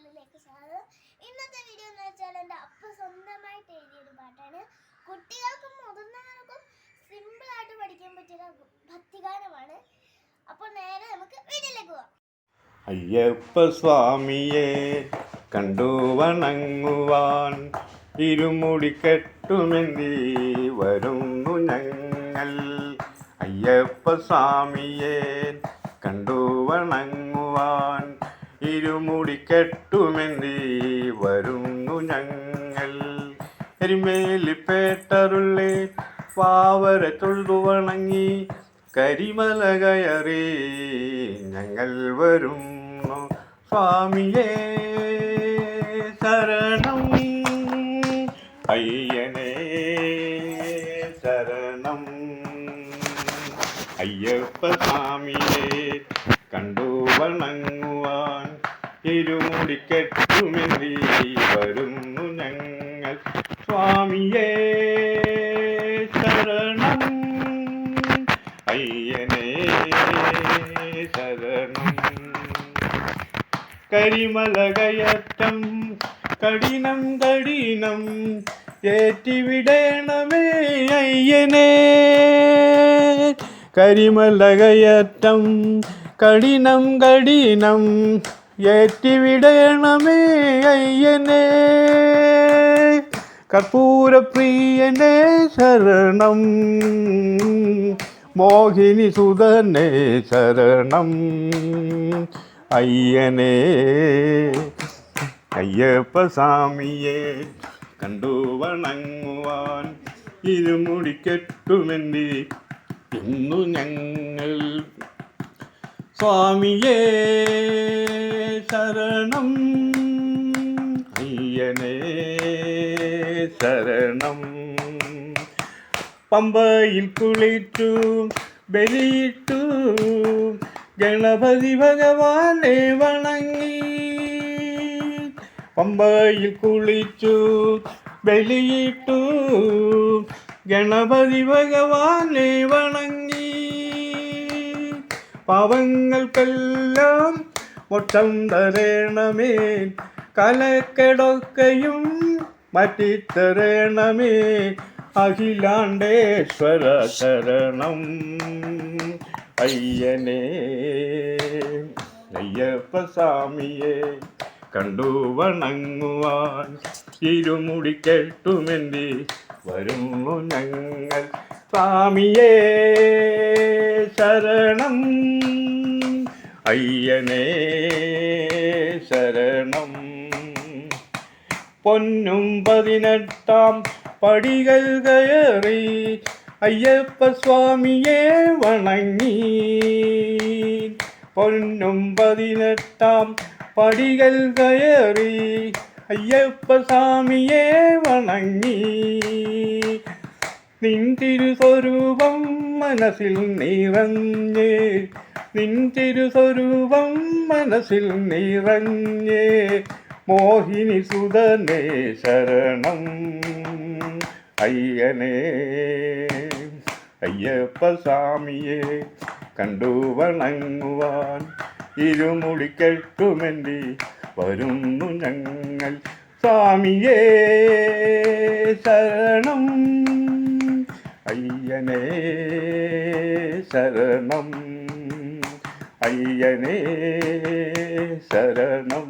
ചാനലിലേക്ക് സ്വാഗതം. ഇന്നത്തെ വീഡിയോ എന്ന് വെച്ചാൽ എന്റെ അപ്പ സ്വന്തമായിട്ട് എഴുതിയൊരു പാട്ടാണ്. കുട്ടികൾക്കും മുതിർന്നവർക്കും സിമ്പിൾ ആയിട്ട് പഠിക്കാൻ പറ്റിയ ഭക്തിഗാനമാണ്. അപ്പോൾ നേരെ നമുക്ക് വീഡിയോയിലേക്ക് പോവാം. അയ്യപ്പ സ്വാമിയെ കണ്ടു വണങ്ങുവാൻ ഇരുമുടി കെട്ടുമെന്തി വരുന്നു ഞങ്ങൾ. അയ്യപ്പ സ്വാമിയെ കണ്ടു വണങ്ങുവാൻ ഇരുമുടി കെട്ടുമെന്തി വരുന്നു ഞങ്ങൾ. എരുമേലിപ്പേട്ടറുള്ളേ പാവര തൊഴുതു വണങ്ങി കരിമല കയറി ഞങ്ങൾ വരുന്നു. സ്വാമിയേ ശരണം അയ്യനേ ശരണം. അയ്യപ്പ സ്വാമിയെ കണ്ടു വണങ്ങുവാൻ ഇരുമുടി കെട്ടുമെന്തി വരുന്നു ഞങ്ങൾ. സ്വാമിയേ ശരണം. അയ്യനേ ശരണം. കരിമല കയറ്റം കഠിനം കഠിനം ഏറ്റിവിടേണമേ അയ്യനേ. കരിമല കയറ്റം കഠിനം കഠിനം ഏറ്റിവിടേണമേ അയ്യനേ. കർപ്പൂരപ്രിയനെ ശരണം. മോഹിനി സുതനെ ശരണം. അയ്യനെ. അയ്യപ്പ സ്വാമിയെ കണ്ടു വണങ്ങുവാൻ ഇത് കെട്ടുമെന്തി. ഇന്നു ഞങ്ങൾ സ്വാമിയേ ശരണം. അയ്യനേ ശരണം. പമ്പയിൽ കുളിച്ചു ബലിയിട്ടു ഗണപതി ഭഗവാനെ വണങ്ങി. പമ്പയിൽ കുളിച്ചു ബലിയിട്ടു ഗണപതി ഭഗവാനെ വണങ്ങി. പാവങ്ങൾക്കെല്ലാം മൊട്ടം തരേണമേ കലക്കെടൊക്കെയും മാറ്റിത്തരേണമേ അഖിലാണ്ടേശ്വര ശരണം. അയ്യനേ അയ്യപ്പ സ്വാമിയെ കണ്ടു വണങ്ങുവാൻ ഇരുമുടി കെട്ടുമെന്തി വരുന്നു ഞങ്ങൾ സ്വാമിയേ ശരണം. അയ്യനേ ശരണം. പൊന്നും പതിനെട്ടാം പടികൾ കയറി അയ്യപ്പ സ്വാമിയെ വണങ്ങി. പൊന്നും പതിനെട്ടാം പടികൾ കയറി അയ്യപ്പ സ്വാമിയെ വണങ്ങി. നിൻ തിരുസ്വരൂപം മനസ്സിൽ നിറഞ്ഞ് നിൻ തിരുസ്വരൂപം മനസ്സിൽ നിറഞ്ഞേ മോഹിനി സുതനേ ശരണം. അയ്യനേ അയ്യപ്പ സ്വാമിയെ കണ്ടു വണങ്ങുവാൻ ഇരുമുടി കെട്ടുമെന്തി വരുന്നു ഞങ്ങൾ സ്വാമിയേ ശരണം. അയ്യനേ ശരണം. അയ്യനേ ശരണം